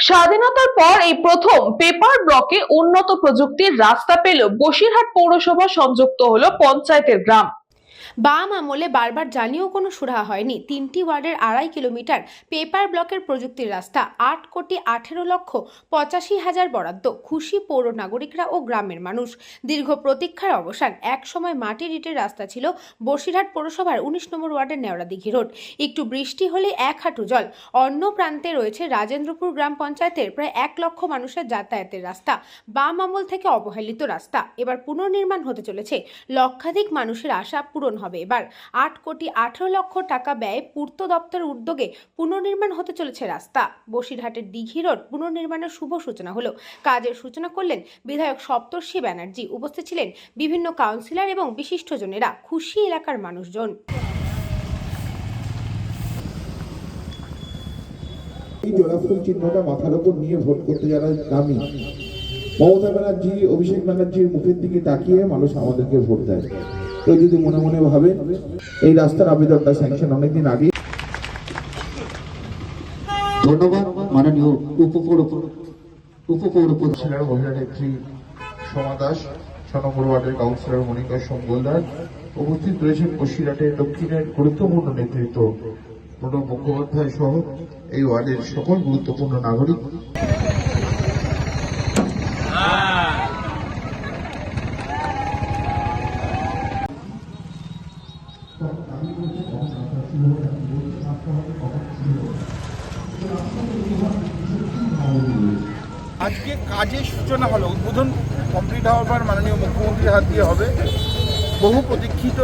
স্বাধীনতার পর এই প্রথম পেপার ব্লকে উন্নত প্রযুক্তির রাস্তা পেল বসিরহাট পৌরসভা সংযুক্ত হলো পঞ্চায়েতের গ্রাম। বাম আমলে বারবার জানিয়েও কোনো সুরাহা হয়নি। তিনটি ওয়ার্ডের আড়াই কিলোমিটার পেপার ব্লকের প্রযুক্তির রাস্তা। আট কোটি আঠেরো লক্ষ পঁচাশি হাজার বরাদ্দ। খুশি পৌর নাগরিকরা ও গ্রামের মানুষ। দীর্ঘ প্রতীক্ষার অবসান। এক সময় মাটির ইটের রাস্তা ছিল বসিরহাট পৌরসভার উনিশ নম্বর ওয়ার্ডের নেওড়া দিঘি রোড। একটু বৃষ্টি হলে এক হাঁটু জল। অন্য প্রান্তে রয়েছে রাজেন্দ্রপুর গ্রাম পঞ্চায়েতের প্রায় এক লক্ষ মানুষের যাতায়াতের রাস্তা। বাম আমল থেকে অবহেলিত রাস্তা। এবার পুনর্নির্মাণ হতে চলেছে। লক্ষাধিক মানুষের আশা পূরণ হবে। এবার আট কোটি আঠেরো লক্ষ টাকা ব্যয়ে পূর্ত দপ্তরের উদ্যোগে পুনর্নির্মাণ হতে চলেছে রাস্তা। বসিরহাটের দিঘি রোড পুনর্নির্মাণের শুভ সূচনা হলো। কাজের সূচনা করলেন বিধায়ক সপ্তর্ষি ব্যানার্জি। উপস্থিত ছিলেন বিভিন্ন কাউন্সিলর এবং বিশিষ্টজনেরা। খুশি এলাকার মানুষজন। এই চিহ্নটা মাথার উপর নিয়ে ভোট করতে যারা নামি মমতা ব্যানার্জি, অভিষেক ব্যানার্জির মুখের দিকে তাকিয়ে মানুষ আমাদেরকে ভোট দেয়। কেউ যদি মনে মনে ভাবে এই রাস্তার আবেদনটা স্যাংশন অনেকদিন আগে ধন্যবাদ মাননীয় উপপৌর উপপৌর প্রধান মহিলা নেত্রী সোমা দাস ছ নম্বর ওয়ার্ডের কাউন্সিলর মনিকা সম্বলদার উপস্থিত রয়েছেন বসিরহাটের দক্ষিণের গুরুত্বপূর্ণ নেতৃত্ব প্রণব মুখোপাধ্যায় সহ এই ওয়ার্ডের সকল গুরুত্বপূর্ণ নাগরিক। আজকে কাজের সূচনা হলো, উদ্বোধন কমপ্লিট হওয়ার পর মাননীয় মুখ্যমন্ত্রীর হাত দিয়ে হবে। বহু প্রতীক্ষিত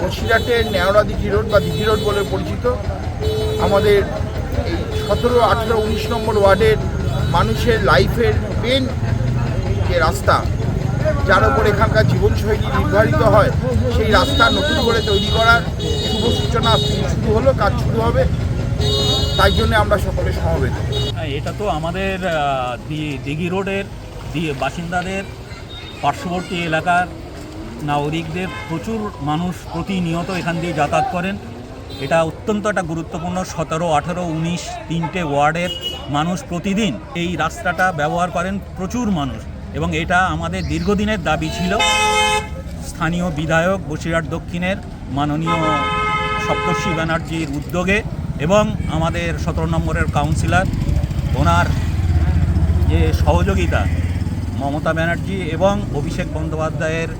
বসিরহাটের ন্যাওড়া দিঘি রোড বা দিঘি রোড বলে পরিচিত। আমাদের এই সতেরো, আঠেরো, উনিশ নম্বর ওয়ার্ডের মানুষের লাইফের মেন যে রাস্তা যার উপর এখানকার জীবনশৈলী নির্ধারিত হয় সেই রাস্তা নতুন করে তৈরি করার শুভ সূচনা শুরু হলো কাজ শুরু হবে। তাই জন্য আমরা সকলে সমবেত। হ্যাঁ, এটা তো আমাদের দিঘি রোডের বাসিন্দাদের পার্শ্ববর্তী এলাকার নাগরিকদের প্রচুর মানুষ প্রতিনিয়ত এখান দিয়ে যাতায়াত করেন। এটা অত্যন্ত একটা গুরুত্বপূর্ণ। সতেরো আঠেরো উনিশ তিনটে ওয়ার্ডের মানুষ প্রতিদিন এই রাস্তাটা ব্যবহার করেন। প্রচুর মানুষ। এবং এটা আমাদের দীর্ঘদিনের দাবি ছিল। স্থানীয় বিধায়ক বসিরহাট দক্ষিণের মাননীয় সপ্তর্ষি ব্যানার্জির উদ্যোগে এবং আমাদের সতেরো নম্বরের কাউন্সিলর, ওনার যে সহযোগিতা, মমতা ব্যানার্জি এবং অভিষেক বন্দ্যোপাধ্যায়ের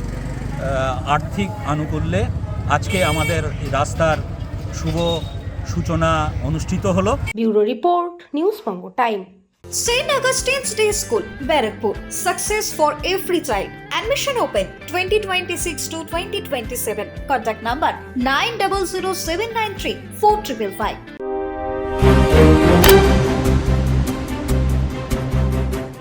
আর্থিক আনুকূল্যে আজকে আমাদের রাস্তার শুভ সূচনা অনুষ্ঠিত হলো। Bureau report, news time. St. Augustine's Day School, Barrackpur. Success for every child. Admission open 2026 to 2027. Contact number 900793 4555.